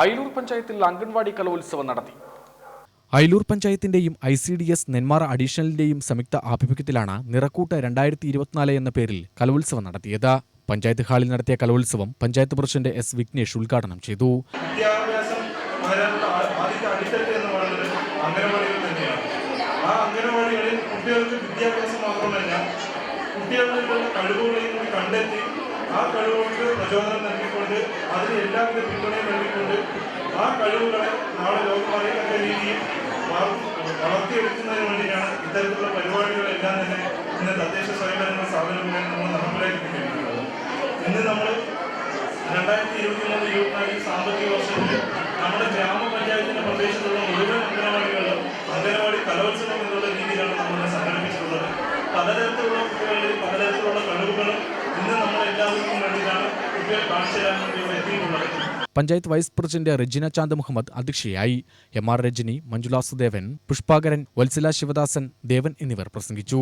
അയിലൂർ പഞ്ചായത്തിൽ അംഗൻവാടി കലോത്സവം നടത്തി. Ayalur പഞ്ചായത്തിന്റെയും I C D S Nenmara അഡീഷണലിന്റെയും സംയുക്ത ആഭിമുഖ്യത്തിലാണ് നിറക്കൂട്ട് രണ്ടായിരത്തി ഇരുപത്തിനാല് എന്ന പേരിൽ കലോത്സവം നടത്തിയത്. പഞ്ചായത്ത് ഹാളിൽ നടത്തിയ കലോത്സവം പഞ്ചായത്ത് പ്രസിഡന്റ് എസ് വിഘ്നേഷ് ഉദ്ഘാടനം ചെയ്തു. ആ കഴിവുകൾക്ക് പ്രചോദനം നൽകിക്കൊണ്ട് അതിന് എല്ലാവിധ പിന്തുണയും നൽകിക്കൊണ്ട് വളർത്തിയെടുക്കുന്നതിന് വേണ്ടിയാണ് ഇത്തരത്തിലുള്ള പരിപാടികളെല്ലാം തന്നെ ഇന്ന് തദ്ദേശ സ്വയംഭരണ സ്ഥാപനങ്ങളിൽ നമ്മൾ നടപ്പിലാക്കിക്കൊണ്ടിരിക്കുന്നത് ഇന്ന് നമ്മൾ രണ്ടായിരത്തി ഇരുപത്തി മൂന്ന് ഇരുപത്തിനാല് സാമ്പത്തിക വർഷത്തിൽ നമ്മുടെ ഗ്രാമപഞ്ചായത്തിന്റെ പ്രദേശത്തുള്ള മുഴുവൻ അംഗനവാടികളും അംഗനവാടി കലോത്സവം എന്നുള്ള രീതിയിലാണ് നമ്മൾ സംഘടിപ്പിച്ചിട്ടുള്ളത്. പലതരത്തിലുള്ള കുട്ടികളിൽ പലതരത്തിലുള്ള കഴിവുകളും ഇന്ന് നമ്മൾ എല്ലാവർക്കും വേണ്ടിയിട്ടാണ് കുട്ടികൾ കാണിച്ചു തരാൻ വേണ്ടി panchayat vice president Regina Chand Muhammad അധ്യക്ഷയായി. എം ആർ രജനി മഞ്ജുലാസുദേവൻ പുഷ്പാകരൻ വത്സല ശിവദാസൻ ദേവൻ എന്നിവർ പ്രസംഗിച്ചു.